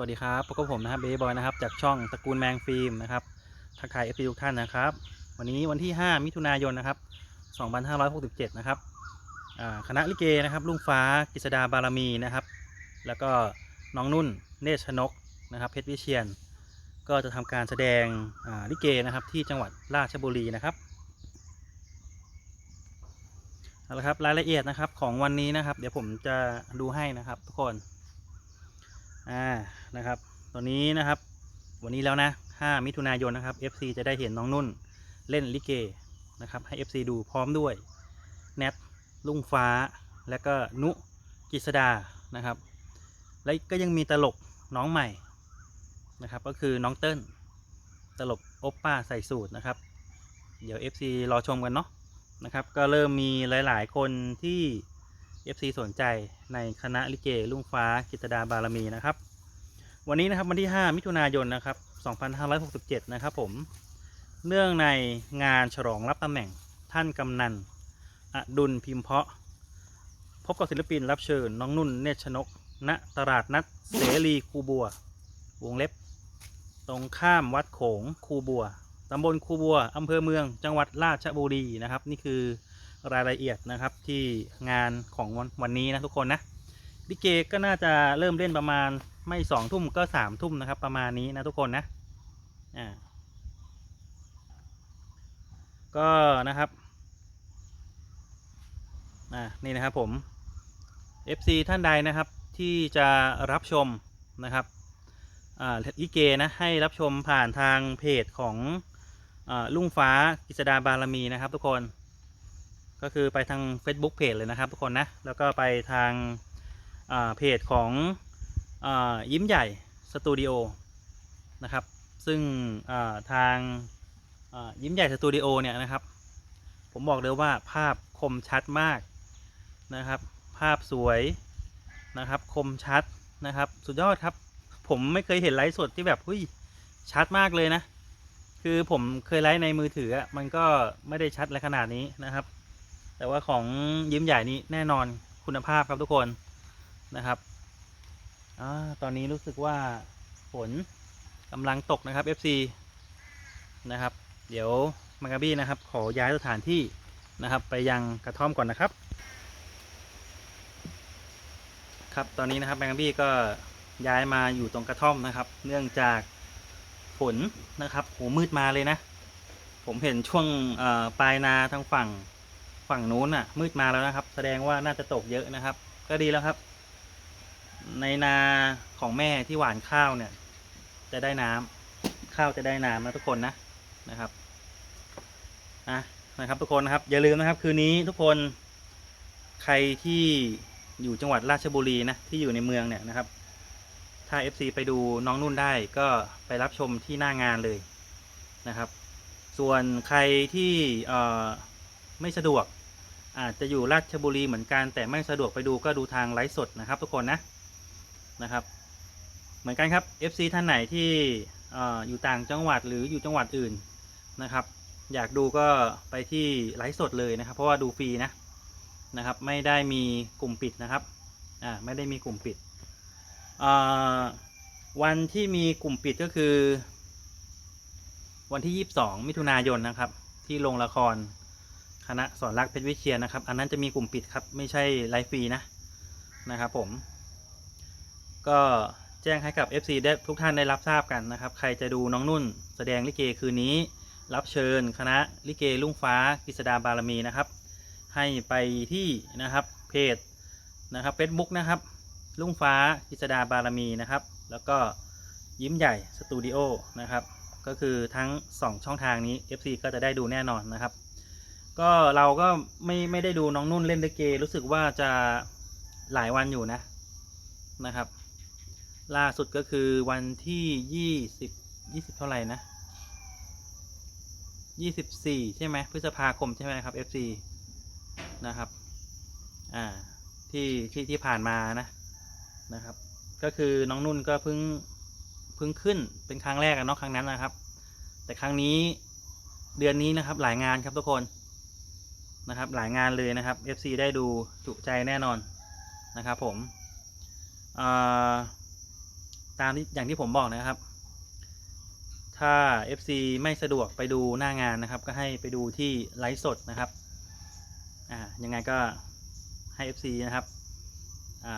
วัสดีครับพบกับผมนะครับเบย์บอยนะครับจากช่องตระกูลแมงฟิล์มนะครับทักทายเอฟซีทุกท่านนะครับ วันนี้วันที่ 5 มิถุนายนนะครับ 2567 นะครับคณะลิเกนะครับลุงฟ้ากฤษดาบารมีนะครับ แล้วก็น้องนุ่นเนชนกนะครับเพชรวิเชียน ก็จะทำการแสดงลิเกนะครับที่จังหวัดราชบุรีนะครับเอาละครับรายละเอียดนะครับของวันนี้นะครับ เดี๋ยวผมจะดูให้นะครับทุกคน อ่านะครับตอนนี้นะครับ วันนี้แล้วนะ 5 มิถุนายนนะครับ FC จะได้เห็นน้องนุ่นเล่นลิเกนะครับ ให้ FC ดูพร้อมด้วยแนทลุงฟ้าและก็นุกิษดานะครับ และก็ยังมีตลกน้องใหม่นะครับ ก็คือน้องเติ้ลตลกโอปป้าใส่สูตรนะครับ เดี๋ยว FC รอชมกันเนาะนะครับ ก็เริ่มมีหลาย ๆ คนที่ FC สนใจในคณะลิเกลุงฟ้ากิตดาบารมีนะครับ วันนี้นะครับวันที่ 5 มิถุนายนนะครับ 2567 นะครับผม เนื่องในงานฉลองรับตำแหน่งท่านกำนันอดุลพิมเพาะ พบกับศิลปินรับเชิญน้องนุ่นเนชนก ณตลาดนัดเสรีคูบัว วงเล็บ ตรงข้ามวัดโขงคูบัวตำบลคูบัวอำเภอเมืองจังหวัดราชบุรีนะครับ นี่คือ รายละเอียดนะครับที่งานของวันวันนี้นะทุกคนนะลิเกก็น่าจะเริ่มเล่นประมาณไม่สองทุ่มก็สามทุ่มนะครับ ประมาณนี้นะทุกคนนะอ่าก็นะครับอ่านี่นะครับผม FC ท่านใดนะครับที่จะรับชมนะครับอ่าลิเกนะให้รับชมผ่านทางเพจของอาลุงฟ้ากิษดาบารมีนะครับทุกคน ก็คือไปทาง Facebook เพจเลยนะครับทุกคนนะ แล้วก็ไปทางเพจของอยิ้มใหญ่สตูดิโอนะครับ ซึ่งาทางายิ้มใหญ่สตูดิโอเนี่ยนะครับ ผมบอกเลยว่าภาพคมชัดมากนะครับ ภาพสวยนะครับคมชัดนะครับ สุดยอดครับ ผมไม่เคยเห็นไลฟ์สดที่แบบเฮ้ยชัดมากเลยนะ คือผมเคยไลฟ์ในมือถือมันก็ไม่ได้ชัดอะไรขนาดนี้นะครับ แต่ว่าของยิ้มใหญ่นี้แน่นอนคุณภาพครับทุกคนนะครับอตอนนี้รู้สึกว่าฝนกำลังตกนะครับ FC นะครับ เดี๋ยวมังกาบี้นะครับ ขอย้ายสถานที่นะครับ ไปยังกระท่อมก่อนนะครับ ครับตอนนี้นะครับแมงกาบี้ก็ย้ายมาอยู่ตรงกระท่อมนะครับ เนื่องจากฝนนะครับโหมืดมาเลยนะ ผมเห็นช่วงปลายนาทางฝั่ง ฝั่งนู้นอะ มืดมาแล้วนะครับ แสดงว่าน่าจะตกเยอะนะครับ ก็ดีแล้วครับ ในนาของแม่ที่หว่านข้าวเนี่ย จะได้น้ำข้าวจะได้น้ำนะทุกคนนะนะครับอะนะครับ ทุกคนนะครับ อย่าลืมนะครับ คืนนี้ทุกคนใครที่อยู่จังหวัดราชบุรีนะที่อยู่ในเมืองเนี่ยนะครับ ถ้า FC ไปดูน้องนุ่นได้ก็ไปรับชมที่หน้างานเลยนะครับ ส่วนใครที่ไม่สะดวก อาจจะอยู่ราชบุรีเหมือนกัน แต่ไม่สะดวกไปดูก็ดูทางไลฟ์สดนะครับทุกคนนะนะครับ เหมือนกันครับ FC ท่านไหนที่อออยู่ต่างจังหวัดหรืออยู่จังหวัดอื่นนะครับ อยากดูก็ไปที่ไลฟ์สดเลยนะครับ เพราะว่าดูฟรีนะนะครับ ไม่ได้มีกลุ่มปิดนะครับอ่าไม่ได้มีกลุ่มปิดวันที่มีกลุ่มปิดก็คือ วันที่ 22 มิถุนายนนะครับ ที่โรงละคร คณะสอนรักเพชรวิเชียนนะครับ อันนั้นจะมีกลุ่มปิดครับ ไม่ใช่ไลฟ์ฟรีนะนะครับผม ก็แจ้งให้กับ FC ได้ทุกท่านได้รับทราบกันนะครับ ใครจะดูน้องนุ่น แสดงลิเกคืนนี้ รับเชิญ คณะลิเกลุ่งฟ้ากฤษดาบารมีนะครับ ให้ไปที่นะครับเพจนะครับ Facebook นะครับลุ่งฟ้ากฤษดาบารมีนะครับ แล้วก็ยิ้มใหญ่สตูดิโอนะครับ ก็คือทั้ง 2 ช่องทางนี้ FC ก็จะได้ดูแน่นอนนะครับ ก็เราก็ไม่ไม่ได้ดูน้องนุ่นเล่นลิเก รู้สึกว่าจะหลายวันอยู่นะนะครับ ล่าสุดก็คือวันที่ยี่สิบยี่สิบเท่าไหร่นะยี่สิบสี่ใช่ไหมพฤษภาคมใช่ไหมครับ FC นะครับอ่าที่ที่ที่ผ่านมานะนะครับ ก็คือน้องนุ่นก็เพิ่งเพิ่งขึ้นเป็นครั้งแรกอะเนาะครั้งนั้นนะครับ แต่ครั้งนี้เดือนนี้นะครับหลายงานครับทุกคน นะครับ หลายงานเลยนะครับ FC ได้ดูจุใจแน่นอนนะครับ ผมาตามที่อย่างที่ผมบอกนะครับ ถ้า FC ไม่สะดวกไปดูหน้างานนะครับ ก็ให้ไปดูที่ไลฟ์สดนะครับอ่ายังไงก็ให้ FC นะครับ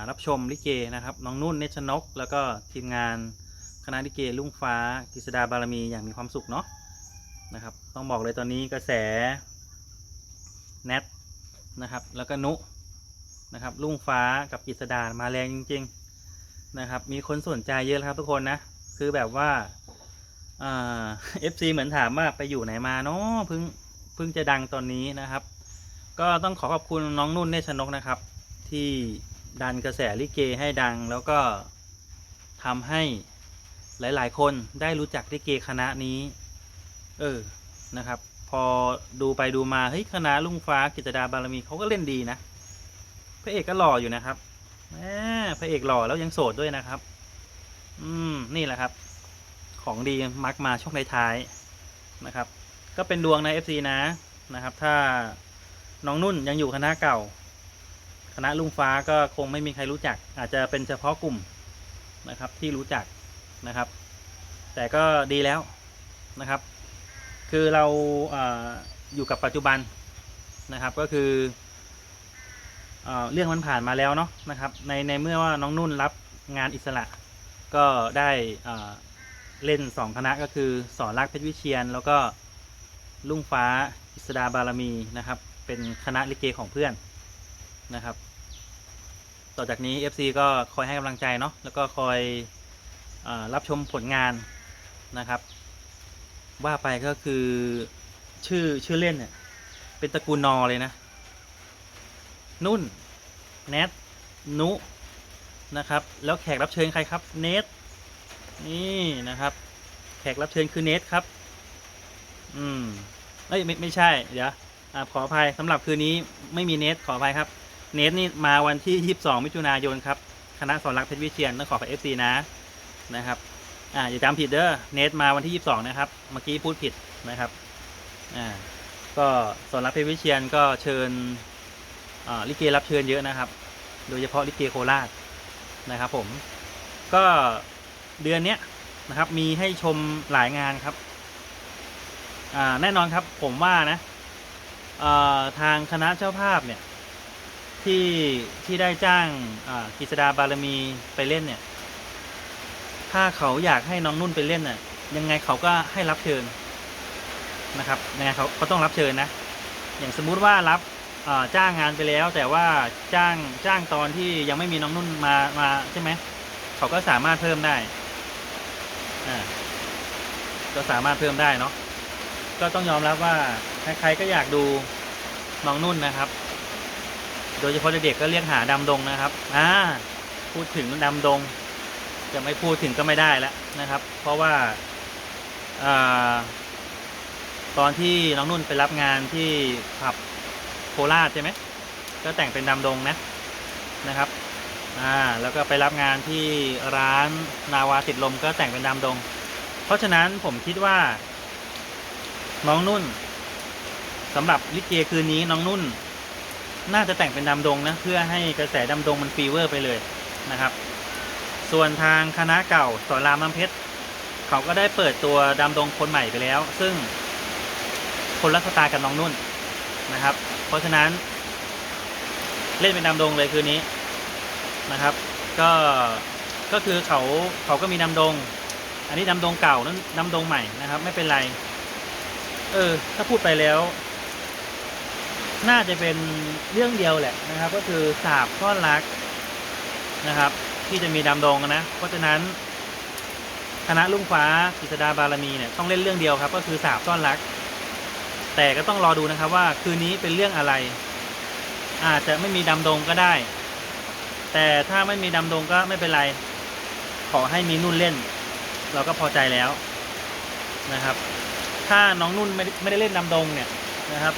รับชมลิเกนะครับ น้องนุ่นเนชนก แล้วก็ทีมงานคณะลิเกลุ่งฟ้ากฤษดาบารมีอย่างมีความสุขเนาะนะครับ ต้องบอกเลยตอนนี้กระแส แนทนะครับ แล้วก็นุนะครับลุ่งฟ้ากับกฤษดามาแรงจริง ๆ นะครับ มีคนสนใจเยอะแล้วครับทุกคนนะ คือแบบว่าเอ่า FC เหมือนถามว่าไปอยู่ไหนมาเนาะเพิ่งเพิ่งจะดังตอนนี้นะครับ ก็ต้องขอขอบคุณน้องนุ่นเนชนกนะครับ ที่ดันกระแสลิเกให้ดัง แล้วก็ทำให้หลาย ๆ คนได้รู้จักลิเกคณะนี้ เออนะครับ พอดูไปดูมาเฮ้ยคณะลุงฟ้ากิจดาบารมีเขาก็เล่นดีนะพระเอกก็หล่ออยู่นะครับแหมพระเอกหล่อแล้วยังโสดด้วยนะครับ อืมนี่แหละครับ ของดีมักมาช่วงท้ายๆนะครับ ก็เป็นดวงใน FC นะนะครับ ถ้าน้องนุ่นยังอยู่คณะเก่า คณะลุงฟ้าก็คงไม่มีใครรู้จัก อาจจะเป็นเฉพาะกลุ่มนะครับที่รู้จักนะครับ แต่ก็ดีแล้วนะครับ คือเราอยู่กับปัจจุบันนะครับก็คือเอเรื่องมันผ่านมาแล้วเนาะนะครับในในเมื่อว่าน้องนุ่นรับงานอิสระ ก็ได้เล่นสองคณะก็คือสอนรักเพชรวิเชียน แล้วก็ลุ่งฟ้าอิสดาบารมีนะครับ เป็นคณะลิเกของเพื่อนนะครับ ต่อจากนี้ FC ก็คอยให้กำลังใจเนาะแล้วก็คอยอรับชมผลงานนะครับ ว่าไปก็คือชื่อชื่อเล่นเนี่ยเป็นตระกูลนอเลยนะ นุ่น แนท นุ นะครับ แล้วแขกรับเชิญใครครับ เนท นี่นะครับ แขกรับเชิญคือเนทครับ อืม เอ้ยไม่ไม่ใช่ เดี๋ยวอขออภัยสำหรับคืนนี้ไม่มีเนทขออภัยครับ เนทนี่มาวันที่ 22 มิถุนายนครับ คณะสอนรักเพชรวิเชียนต้องขอขอเอฟซีนะนะครับ อ่าอย่าจำผิดเด้อเนทมาวันที่ 22 นะครับ เมื่อกี้พูดผิดนะครับอ่าก็สอนรักเพชรวิเชียนก็เชิญอ่าลิเกรับเชิญเยอะนะครับ โดยเฉพาะลิเกโคราชนะครับผมก็เดือนเนี้ยนะครับมีให้ชมหลายงานครับอ่าแน่นอนครับผมว่านะอ่าทางคณะเจ้าภาพเนี่ยที่ที่ได้จ้างอ่ากฤษดาบารมีไปเล่นเนี่ย ถ้าเขาอยากให้น้องนุ่นไปเล่นน่ะ ยังไงเขาก็ให้รับเชิญนะครับยังไงเขาก็ต้องรับเชิญนะ อย่างสมมุติว่ารับจ้างงานไปแล้ว แต่ว่าจ้างจ้างตอนที่ยังไม่มีน้องนุ่นมามาใช่ไหมเขาก็สามารถเพิ่มได้อ่าก็สามารถเพิ่มได้เนาะก็ต้องยอมรับว่าใครๆก็อยากดูน้องนุ่นนะครับ โดยเฉพาะเด็กๆก็เรียกหาดำดงนะครับอ่าพูดถึงดำดง จะไม่พูดถึงก็ไม่ได้แล้วนะครับ เพราะว่าอตอนที่น้องนุ่นไปรับงานที่ผับโคราชใช่ไหมก็แต่งเป็นดำดงนะนะครับอ่าแล้วก็ไปรับงานที่ร้านนาวาติดลมก็แต่งเป็นดำดง เพราะฉะนั้นผมคิดว่า น้องนุ่นสำหรับลิเกคืนนี้น้องนุ่น น่าจะแต่งเป็นดำดงนะเพื่อให้กระแสดำดงมันฟีเวอร์ไปเลยนะครับ ส่วนทางคณะเก่าสอนรามน้ำเพชรเขาก็ได้เปิดตัวดำดงคนใหม่ไปแล้ว ซึ่งคนละสไตล์กับน้องนุ่นนะครับ เพราะฉะนั้น เล่นเป็นดำดงเลยคืนนี้นะครับ ก็ก็คือเขาเขาก็มีดำดง อันนี้ดำดงเก่านั้นดำดงใหม่นะครับ ไม่เป็นไร เออ ถ้าพูดไปแล้ว น่าจะเป็นเรื่องเดียวแหละนะครับ ก็คือสาบซ่อนรักนะครับ ที่จะมีดำดงนะ เพราะฉะนั้นคณะลุงฟ้ากฤษดาบารมีเนี่ยต้องเล่นเรื่องเดียวครับ ก็คือสาบซ่อนรัก แต่ก็ต้องรอดูนะครับว่าคืนนี้เป็นเรื่องอะไร อาจจะไม่มีดำดงก็ได้ แต่ถ้าไม่มีดำดงก็ไม่เป็นไร ขอให้มีนุ่นเล่น เราก็พอใจแล้วนะครับ ถ้าน้องนุ่นไม่ได้ไม่ได้เล่นดำดงเนี่ยนะครับ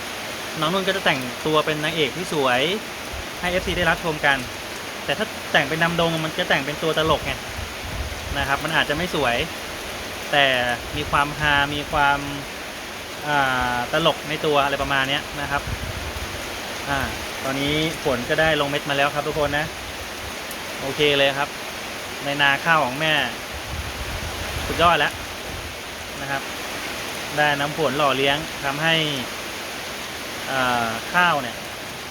น้องนุ่นก็จะแต่งตัวเป็นนางเอกที่สวยให้ FC ได้รับชมกัน แต่ถ้าแต่งเป็นดำดงมันจะแต่งเป็นตัวตลกไงนะครับ มันอาจจะไม่สวย แต่มีความฮา มีความาตลกในตัวอะไรประมาณนี้นะครับอตอนนี้ฝนก็ได้ลงเม็ดมาแล้วครับทุกคนนะ โอเคเลยครับ ในนาข้าวของแม่ สุดยอดแล้วนะครับ ได้น้ำฝนหล่อเลี้ยงทำให้ข้าวเนี่ย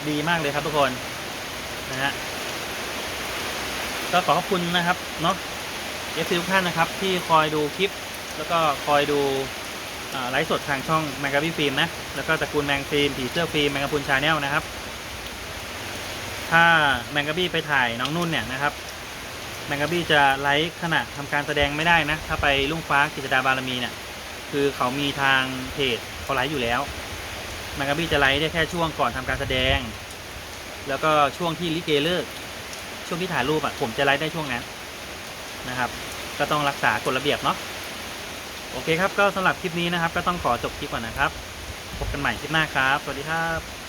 ดีมากเลยครับทุกคนนะฮะ ก็ขอขอบคุณนะครับเนาะเอฟซีทุกท่านนะครับ ที่คอยดูคลิป แล้วก็คอยดูไลฟ์สดทางช่องแมงกาบี้ฟิล์มนะ แล้วก็ตระกูลแมงฟิล์มผีเสื้อฟิล์มแมงกะพุนชาแนลนะครับ ถ้าแมงกะบี้ไปถ่ายน้องนุ่นเนี่ยนะครับ แมงกะบี้จะไลฟ์ขณะทำการแสดงไม่ได้นะ ถ้าไปลุ่งฟ้ากิจดาบารมีเนี่ย คือเขามีทางเพจเขาไลฟ์อยู่แล้ว แมงกะบี้จะไลฟ์ได้แค่ช่วงก่อนทำการแสดง แล้วก็ช่วงที่ลิเกเลิก ช่วงที่ถ่ายรูปอะผมจะไลฟ์ได้ช่วงนั้นนะครับ ก็ต้องรักษากฎระเบียบเนาะโอเคครับก็สำหรับคลิปนี้นะครับ ก็ต้องขอจบคลิปก่อนนะครับพบกันใหม่คลิปหน้าครับ สวัสดีครับ